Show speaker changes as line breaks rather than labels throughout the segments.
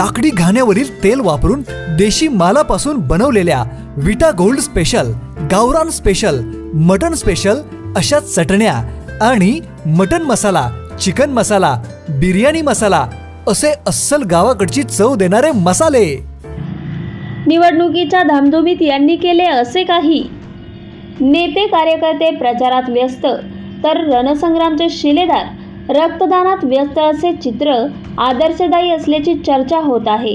लाकडी घाण्यावरील तेल वापरून देशी मालापासून बनवलेल्या विटा गोल्ड स्पेशल गावरान स्पेशल मटन स्पेशल अशा चटण्या आणि मटन मसाला चिकन मसाला बिर्याणी मसाला असे अस्सल गावाकडची चव देणारे मसाले.
निवडणुकीच्या धामधुमीत यांनी केले असे काही. नेते कार्यकर्ते प्रचारात व्यस्त तर रणसंग्रामचे शिलेदार रक्तदानात व्यस्त असे चित्र आदर्शदायी असल्याची चर्चा होत आहे.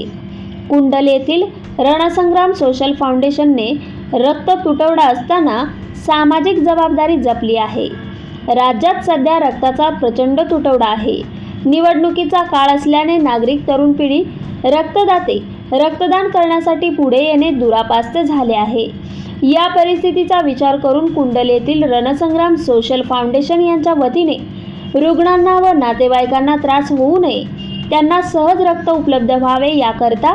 कुंडल येथील रणसंग्राम सोशल फाउंडेशनने रक्त तुटवडा असताना सामाजिक जबाबदारी जपली आहे. राज्यात सध्या रक्ताचा प्रचंड तुटवडा आहे. निवडणुकीचा काळ असल्याने नागरिक तरुण पिढी रक्तदाते रक्तदान करण्यासाठी पुढे येणे दुरापास्त झाले आहे. या परिस्थितीचा विचार करून कुंडल येथील रणसंग्राम सोशल फाउंडेशन यांच्या वतीने रुग्णांना व नातेवाईकांना त्रास होऊ नये. त्यांना सहज रक्त उपलब्ध व्हावे याकरता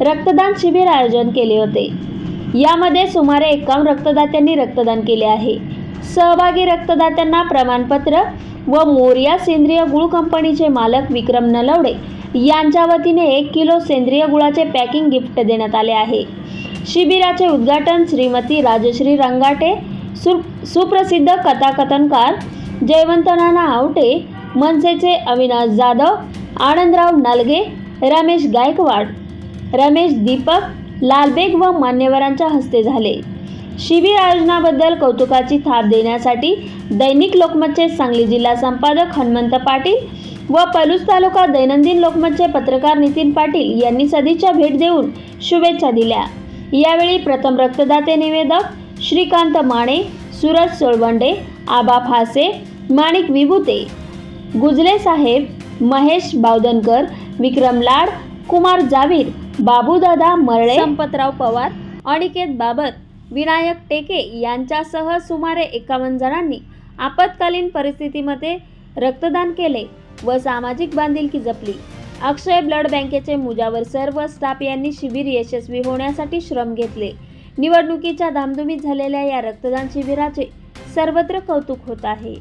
रक्तदान शिबिर आयोजन केले होते. यामध्ये सुमारे एकावन्न रक्तदात्यांनी रक्तदान केले आहे. सहभागी रक्तदात्यांना प्रमाणपत्र व मोर्या सेंद्रिय गुळ कंपनीचे मालक विक्रम नलवडे यांच्या वतीने एक किलो सेंद्रिय गुळाचे पॅकिंग गिफ्ट देण्यात आले आहे. शिबिराचे उद्घाटन श्रीमती राजश्री रंगाटे सु सुप्रसिद्ध कथाकथनकार जयवंत नाना आवटे मनसेचे अविनाश जाधव आनंदराव नालगे रमेश गायकवाड रमेश दीपक लालबेग व मान्यवरांच्या हस्ते झाले. शिबिर आयोजनाबद्दल कौतुकाची थाप देण्यासाठी दैनिक लोकमतचे सांगली जिल्हा संपादक हनुमंत पाटील व पलूस तालुका दैनंदिन लोकमतचे पत्रकार नितीन पाटील यांनी सदिच्छा भेट देऊन शुभेच्छा दिल्या. यावेळी प्रथम रक्तदाते निवेदक श्रीकांत माने सुरज सोळवंडे आबा फासे माणिक विभूते गुजले साहेब महेश बावदनकर विक्रम लाड कुमार जावीर बाबूदादा मरळे संपतराव पवार अनिकेत बाबर विनायक टेके यांच्यासह सुमारे एकावन्न जणांनी आपत्कालीन परिस्थितीमध्ये रक्तदान केले व सामाजिक बांधिलकी जपली. अक्षय ब्लड बँकेचे मुजावर सर व स्टाफ यांनी शिबिर यशस्वी होण्यासाठी श्रम घेतले. निवडणुकीच्या धामधुमीत झालेल्या या रक्तदान शिबिराचे सर्वत्र कौतुक होत आहे.